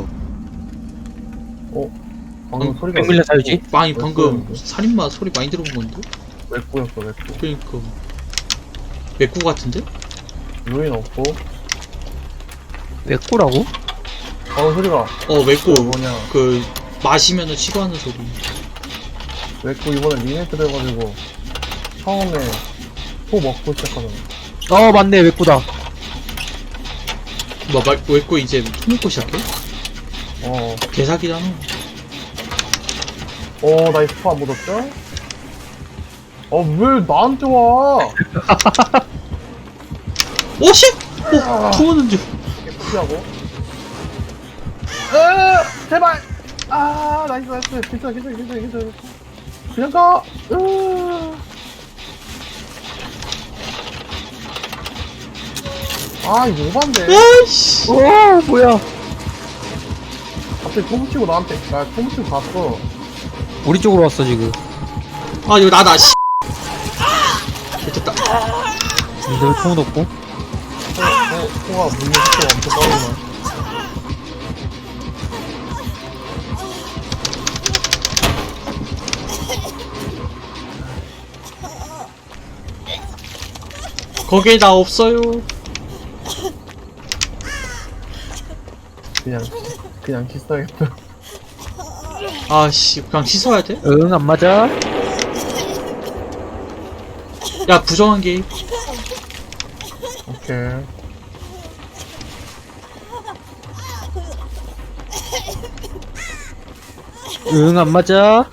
뭐야? 어? 방금 방- 소리가? 어, 아니 왜 방금 그러는데? 살인마 소리 많이 들어본 건데? 왜 꾸였어 왜 꾸? 그러니까 맥구 같은데? 루인 없고 왜 꾸라고? 방금 소리가 어 맥구 뭐냐 그 마시면은 치료하는 소리. 왜꾸 이번에 리네트 돼가지고 처음에 소 먹고 시작하잖아 어 맞네 왜 꾸다 뭐 말, 맥구 이제 토먹고 시작해? 어, 개사기잖아. 어, 나 이스파 안 묻었죠? 어, 왜 나한테 와? 오 씨! 오 아. 토먹는데. 피하고. 으, 제발! 아, 나이스, 나이스. 괜찮아, 괜찮아, 괜찮아, 괜찮아. 그냥 가! 으. 아, 이거 오반데. 아이씨. 오 뭐야 갑자기 통 치고 나한테, 나통 치고 갔어. 우리 쪽으로 왔어 지금 아 이거 나다 씨. 됐다. 니들 총 놓고 통, 통, 통가 물리 속도가 엄청 빠르구나. 거기에 나 없어요. 그냥, 그냥 씻어야겠다. 아씨 그냥 씻어야 돼? 응 안 맞아 야 부정한 게 오케이. 응 안 맞아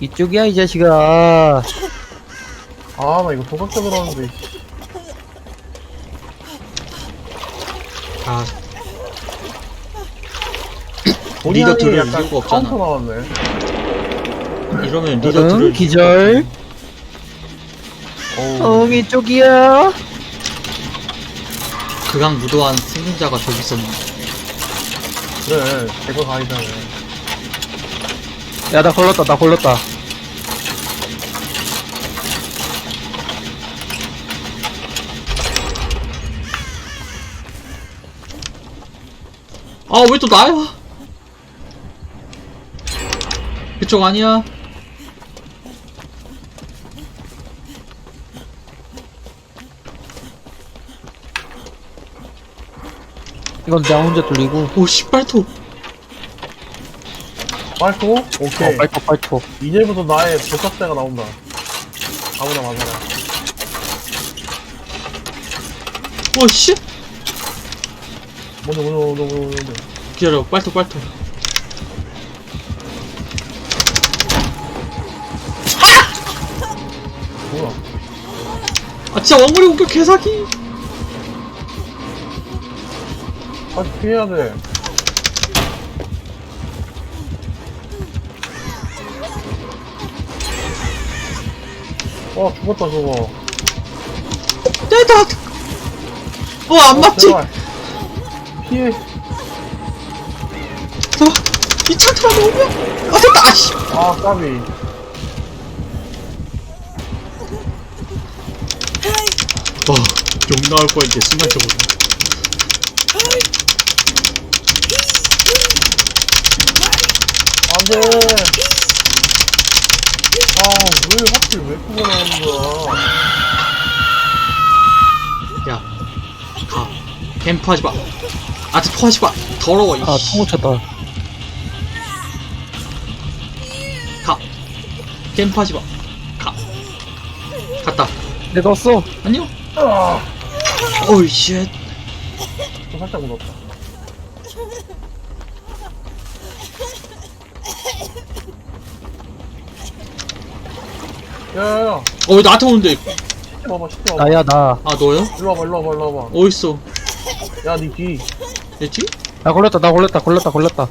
이쪽이야 이 자식아 아, 나 이거 들어왔는데, 씨. 아, 리더 들을 약간 이유가 없잖아. 카운터 나왔네. 이러면 리더 응 들을 기절 어우. 응 이쪽이야 그강 무도한 생존자가 저기 있었네. 그래, 제거 가이잖아. 야나 걸렸다 나 걸렸다 아 왜 또 나야? 그쪽 아니야? 이건 나 혼자 뚫리고 오 씨발토. 어 오케이. 빨토 빨토 이제부터 나의 도착대가 나온다. 아무나 맞아라. 오 씨. 먼저, 먼저, 먼저, 먼저, 먼저. 기다려 빨토 빨토. 아 진짜 원거리 공격 개사기. 다시 피해야 돼. 어, 죽었다, 저거. 내다. 어안 어, 맞지? 제발. 피해. 이 안에 오면. 아 됐다. 아씨. 아, 까비. 어욕 나올 뻔했는데 순간적으로. 안 돼. 아, 왜 하필 왜 그거 나오는 거야? 야. 가. 캠프하지 마. 아트 토하지 마. 더러워. 이 아 씨. 통 쳤다 가. 캠프하지 마. 가. 갔다. 내가 왔어 안녕. 아, 오이 쉣. 또 살짝 묻었다. 야야야, 어왜 나한테 오는데? 시트 봐봐, 시트 봐봐. 나야 나 아 너요? 일로 와봐, 일로 와봐, 일로 와봐. 어딨어? 야, 니 뒤. 됐지? 나 걸렸다 나 걸렸다 걸렸다 걸렸다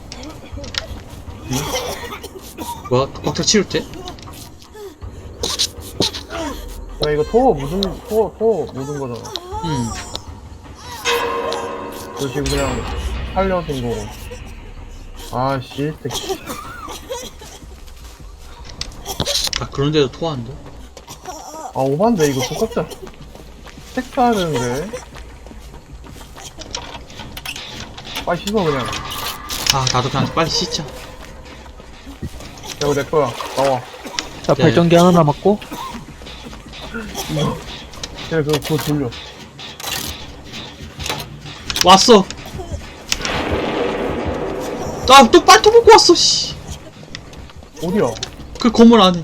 뭐야? 독박자 치울 때? 야, 이거 토 묻은, 토, 토 묻은 거잖아. 응. 너 지금 그냥 살려준 거고. 아, 씨, 새끼. 아 그런데도 토하는데? 아, 오반데, 이거 똑같자. 색 사야 되는데. 빨리 씻어 그냥 아 나도 그냥 빨리 씻자 야 이거 내 거야 나와 자 네. 발전기 하나 남았고 그래 그거 그거 돌려. 왔어. 나또 빨토 먹고 왔어 씨그 어디야? 그 건물 안에.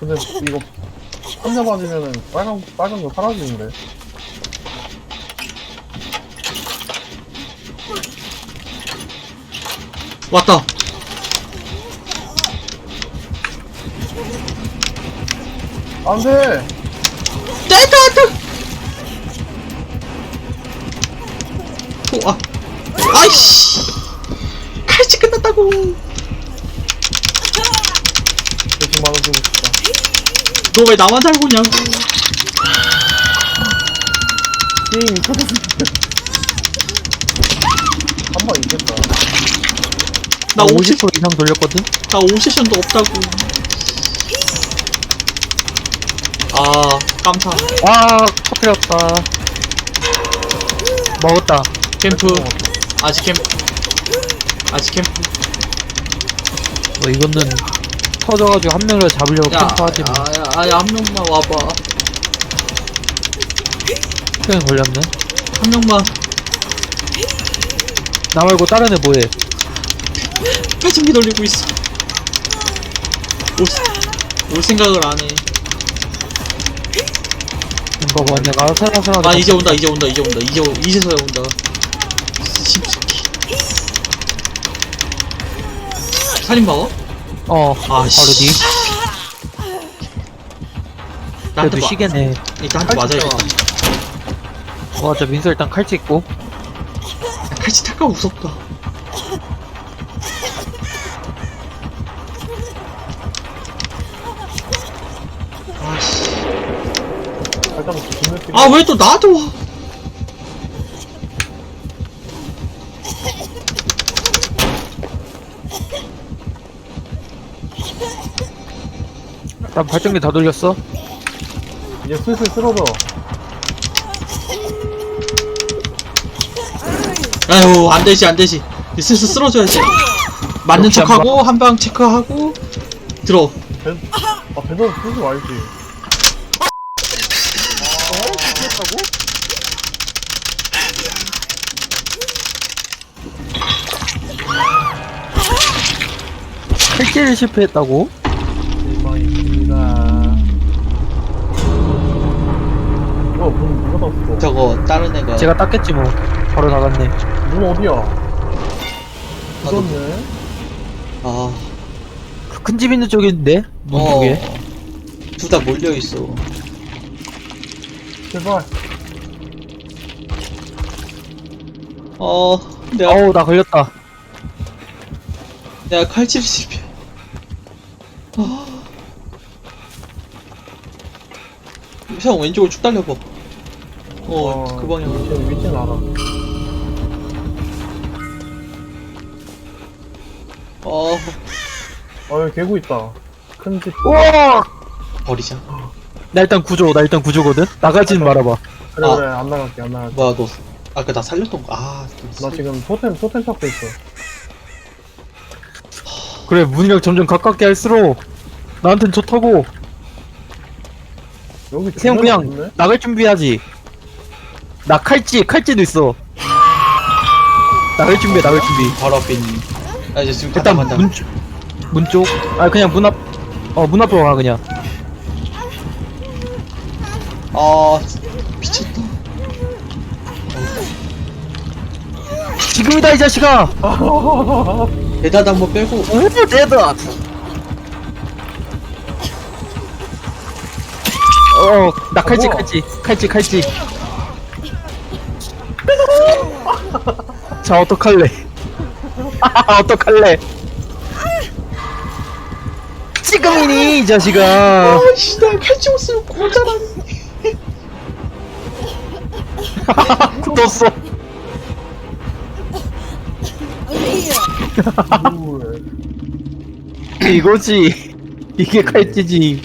근데 이거 환자 맞으면은 빨간 빨간 거 사라지는데? 왔다 안돼. 떼 오, 아 아이씨. 칼치 끝났다고. 대신 맞아주고 싶다. 너 왜 나만 잘 보냐고. 게임이 터졌을 때한번 있겠다. 나나 50, 50% 이상 돌렸거든? 나 5세션도 없다고 아 깜타 아 터뜨렸다. 먹었다. 캠프. 아직 캠프 아직 캠프 뭐 이거는 터져가지고 한 명을 잡으려고 캠프하지 뭐. 야야야 한 명만 와봐. 시간이 걸렸네. 한 명만. 나 말고 다른 애 뭐해? 패진기 돌리고 있어. 올, 올 생각을 안해 이거 봐 내가 아슬아슬하게 아 이제 온다 이제 온다 이제 온다 이제 오- 이제서야 온다. 심새끼. 살인마워? 어아 바로 씨. 뒤. 나한테 그래도 마, 시계네. 일단 한테 맞아야겠다 와저 민서 일단 칼치 있고. 야, 칼치 탈까? 무섭다 살짝 존나 뛰고 아왜 또 나한테 와? 난 발전기 다 돌렸어? 이제 슬슬 쓰러져 아유 안 되지 안 되지. 슬슬 쓰러져야지. 맞는 역시 안 척하고 한 방 체크하고 들어. 배, 아 배도 쓰지 말지 칼질을 실패했다고? 실망입니다. 이거 문 누가 닫았어. 저거 다른 애가. 제가 닦겠지 뭐. 바로 나갔네. 문 어디야? 나도 무섭네. 아. 그큰집 있는 있는데? 문 어. 쪽에? 둘다 몰려 있어. 제발. 어 내가 어우 나 걸렸다. 내가 칼질을 실패. 아. 형 왼쪽으로 쭉 달려봐. 어 그 방향으로. 위치는, 위치는 알아. 어. 아 여기 개구 있다. 큰 집. 우와! 버리자. 나 일단 구조 나 일단 구조거든? 나가지는 말아봐. 그래 아. 그래 안 나갈게 안 나갈게. 뭐야 너. 아까 나 살렸던 거 아 나 지금 토템 토템 찾고 있어 그래 문이랑 점점 가깝게 할수록 나한텐 좋다고. 여기 그냥 주변에 그냥 없네? 나갈 준비하지. 나 칼찌 칼찌도 있어. 나갈 준비해 나갈 준비. 바로 앞에 있는. 아 이제 지금 일단 간다 간다. 문, 쪽- 문 쪽? 아 그냥 문 앞, 어 문 앞으로 가 그냥. 아 미쳤다. 지금이다 이 자식아 대다드 한번 빼고. 오 대다. 어나 칼찌 뭐야? 칼찌 칼찌 칼찌 자 어떡할래? 어떡할래? 지금이니 이 자식아. 아이씨 나 칼질 없으면 고자라니. 굳었어. 물. 이거지. 이게 칼찌지